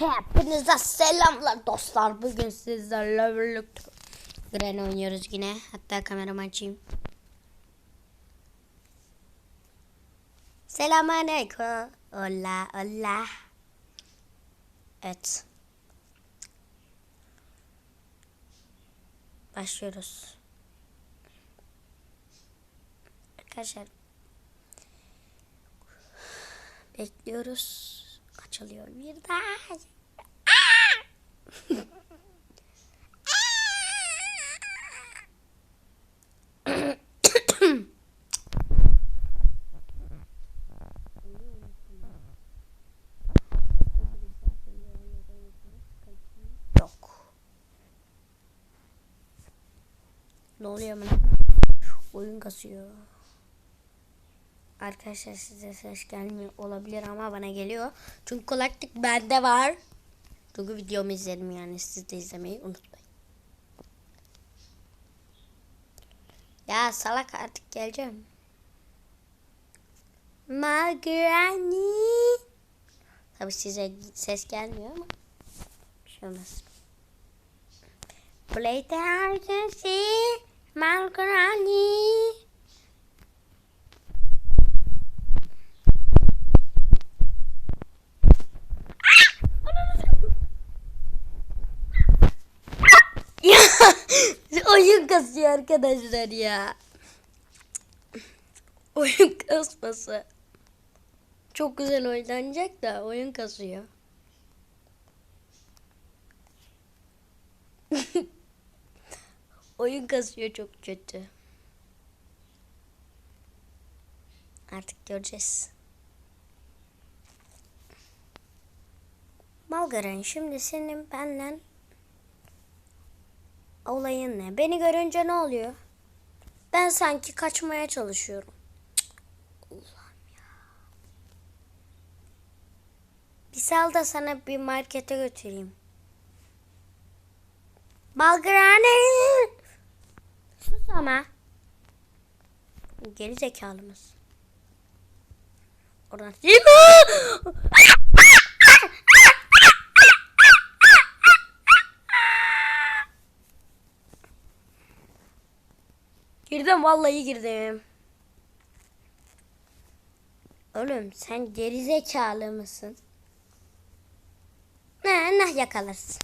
Hepinize selamlar dostlar. Bugün sizlerle birlikte Gren oynuyoruz yine. Hatta kameramı açayım. Selamünaleyküm. Hola, hola. Evet. Başlıyoruz. Arkadaşlar bekliyoruz. Açılıyor bir daha. Yok. Ne oluyor bana? Oyun kasıyor. Arkadaşlar size ses gelmiyor olabilir ama bana geliyor. Çünkü kulaklık bende var. Çünkü videomu izledim yani siz de izlemeyi unutmayın. Ya salak artık geleceğim. Margranny. Tabii size ses gelmiyor ama bir şey olmaz. Play the house Margranny. Ya oyun kasıyor arkadaşlar ya. Oyun kasması. Çok güzel oynanacak da oyun kasıyor. oyun kasıyor çok kötü. Artık göreceğiz. Malgaran şimdi senin benden olayın ne? Beni görünce ne oluyor? Ben sanki kaçmaya çalışıyorum. Cık, ya. Bir sal da sana bir markete götüreyim. Balgrane. Sus ama. Geri zekalımız. Oradan. Girdim vallahi girdim. Oğlum sen gerizekalı mısın? Ne ne yakalarsın.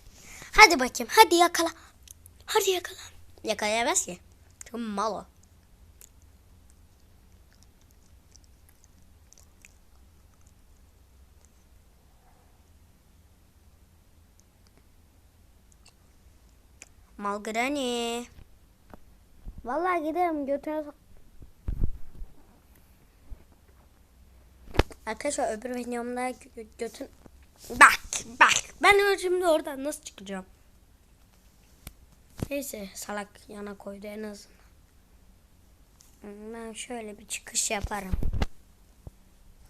Hadi bakayım hadi yakala. Hadi yakala. Yakalayamaz ki. Çok mal o. Mal granny. Vallahi giderim götüne. Arkadaşlar öbür videomda gö- götün... Bak bak ben şimdi oradan nasıl çıkacağım? Neyse salak yana koydu en azından. Ben şöyle bir çıkış yaparım.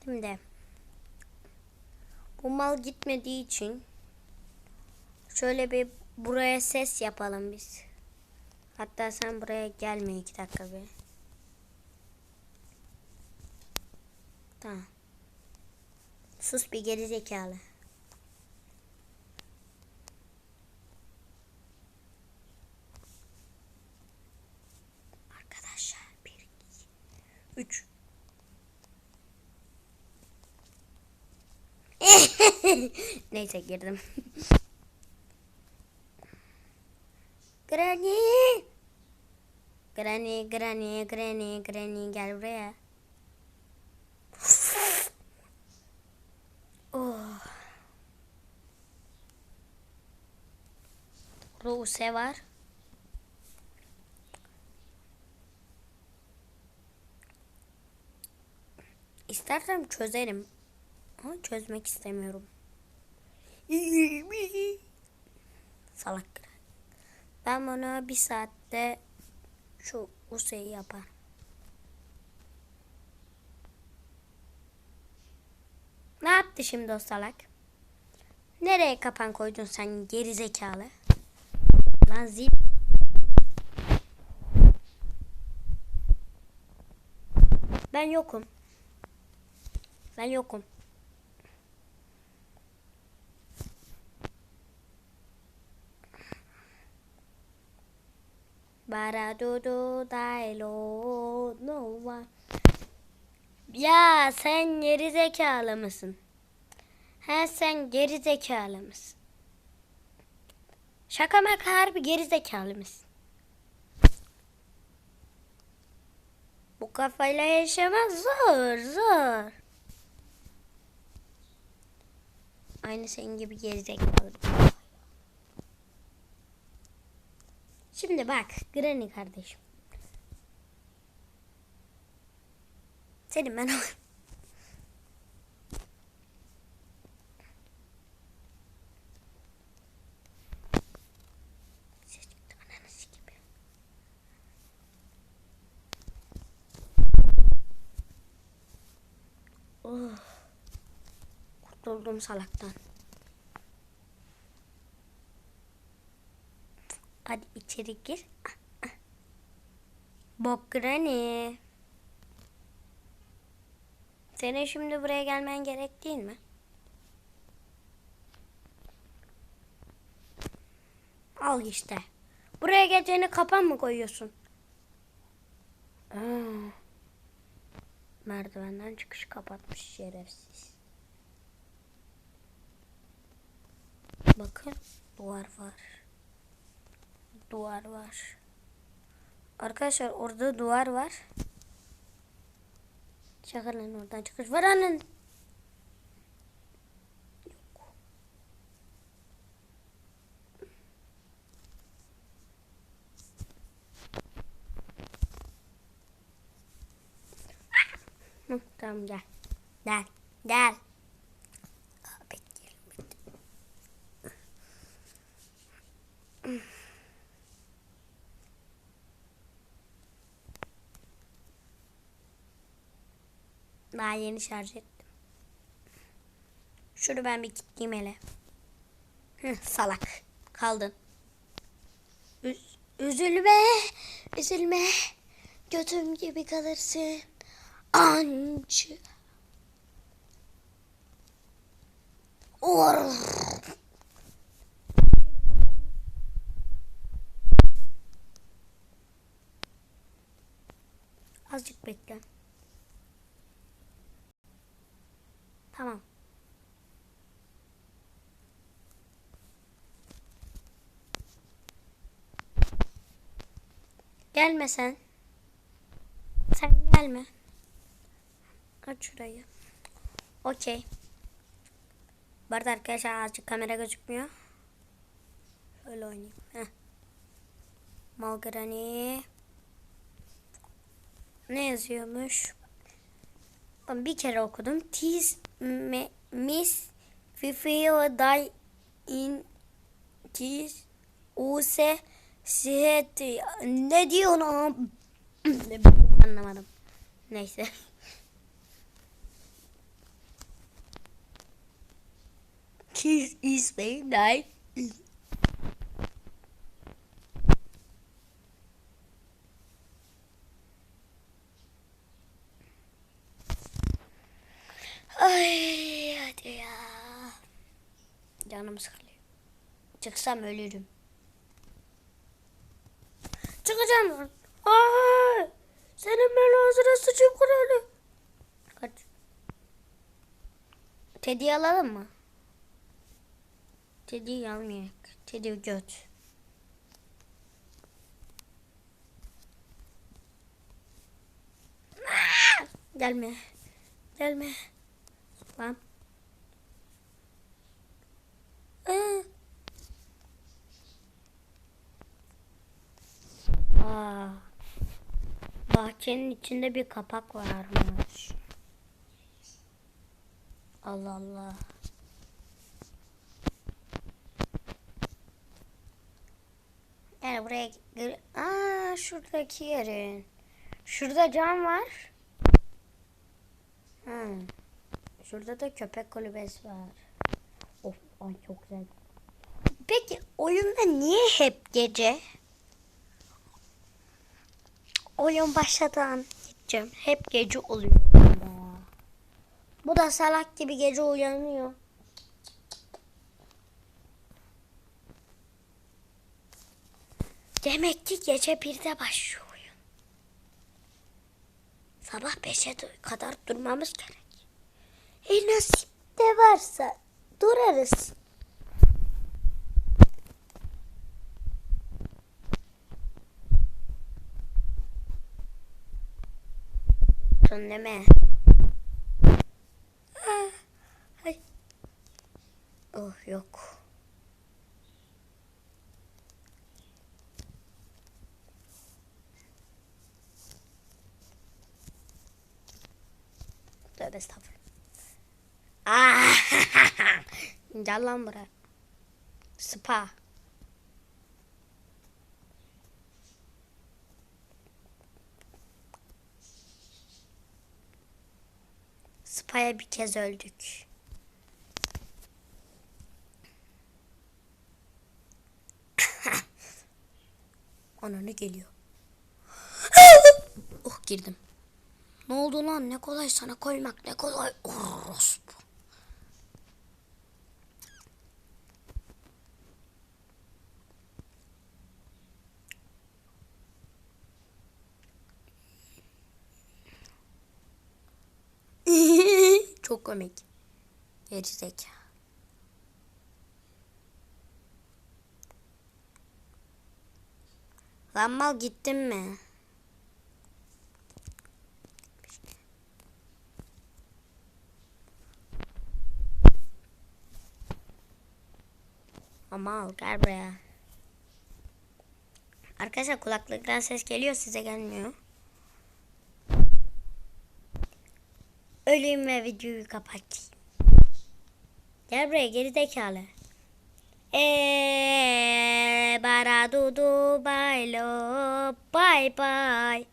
Şimdi bu mal gitmediği için şöyle bir buraya ses yapalım biz. Hatta sen buraya gelme iki dakika bir. Tamam. Sus bir geri zekalı. Arkadaşlar bir, iki, üç. Neyse girdim. Granny. Granny, Granny, Granny, Granny gel buraya. oh. Ruse var. İstersem çözerim. Ama çözmek istemiyorum. Salak. Ben bunu bir saatte şu Use'yi yapar. Ne yaptı şimdi o salak? Nereye kapan koydun sen geri zekalı? Lan zil. Ben yokum. Ben yokum. Bara do do dai lo no one. Ya sen geri zekalı mısın? He sen geri zekalı mısın? Şaka maka harbi geri zekalı mısın? Bu kafayla yaşamak zor zor. Aynı senin gibi gerizekalı. Şimdi bak Granny kardeşim. Senin ben. Oh. Kurtuldum salaktan. Hadi içeri gir. Bok Granny. Senin şimdi buraya gelmen gerek değil mi? Al işte. Buraya geleceğine kapan mı koyuyorsun? Aa. Merdivenden çıkış kapatmış şerefsiz. Bakın duvar var. Duvar var. Arkadaşlar orada duvar var. Çakırın oradan çıkış var. Hı, tamam gel. Gel. Gel. Yeni şarj ettim. Şunu ben bir kilitleyeyim hele. Salak. Kaldın. Üz- üzülme. Üzülme. Götüm gibi kalırsın. Ancı. Or. Azıcık bekle. Tamam. Gelme sen. Gelme. Aç şurayı. Okey. Bu arada arkadaşlar azıcık kamera gözükmüyor. Şöyle oynayayım. Heh. Malgrani. Ne yazıyormuş? Bir kere okudum. Tis me, mis fifio day in tis use sihet ne diyor lan? Anlamadım. Neyse. Kiss is very nice. Ay hadi ya. Canım sıkılıyor. Çıksam ölürüm. Çıkacağım. Ay, senin ben ağzına sıçayım kralı. Kaç. Teddy'yi alalım mı? Teddy'yi almayalım. Teddy göt. Gelme. Gelme. Lan. Ee. Aa. Bahçenin içinde bir kapak varmış. Allah Allah. Yani buraya Aa şuradaki yerin. Şurada cam var. Ha. Şurada da köpek kulübesi var. Of ay çok güzel. Peki oyunda niye hep gece? Oyun başladan gideceğim. Hep gece oluyor. Bu da salak gibi gece uyanıyor. Demek ki gece birde başlıyor oyun. Sabah beşe kadar durmamız gerek. E nasip de varsa durarız. Son deme. Ah, hay. Oh yok. Tövbe estağfurullah. Ah! Gel lan buraya. Spa. Spa'ya bir kez öldük. Ananı geliyor. oh girdim. Ne oldu lan? Ne kolay sana koymak ne kolay. Orospu. Çok komik. Geri zeka. Lan mal gittin mi? Ama gel buraya. Arkadaşlar kulaklıktan ses geliyor size gelmiyor. Öleyim ve videoyu kapatayım. Gel buraya geri zekalı. Eee bara dudu baylo bye bye.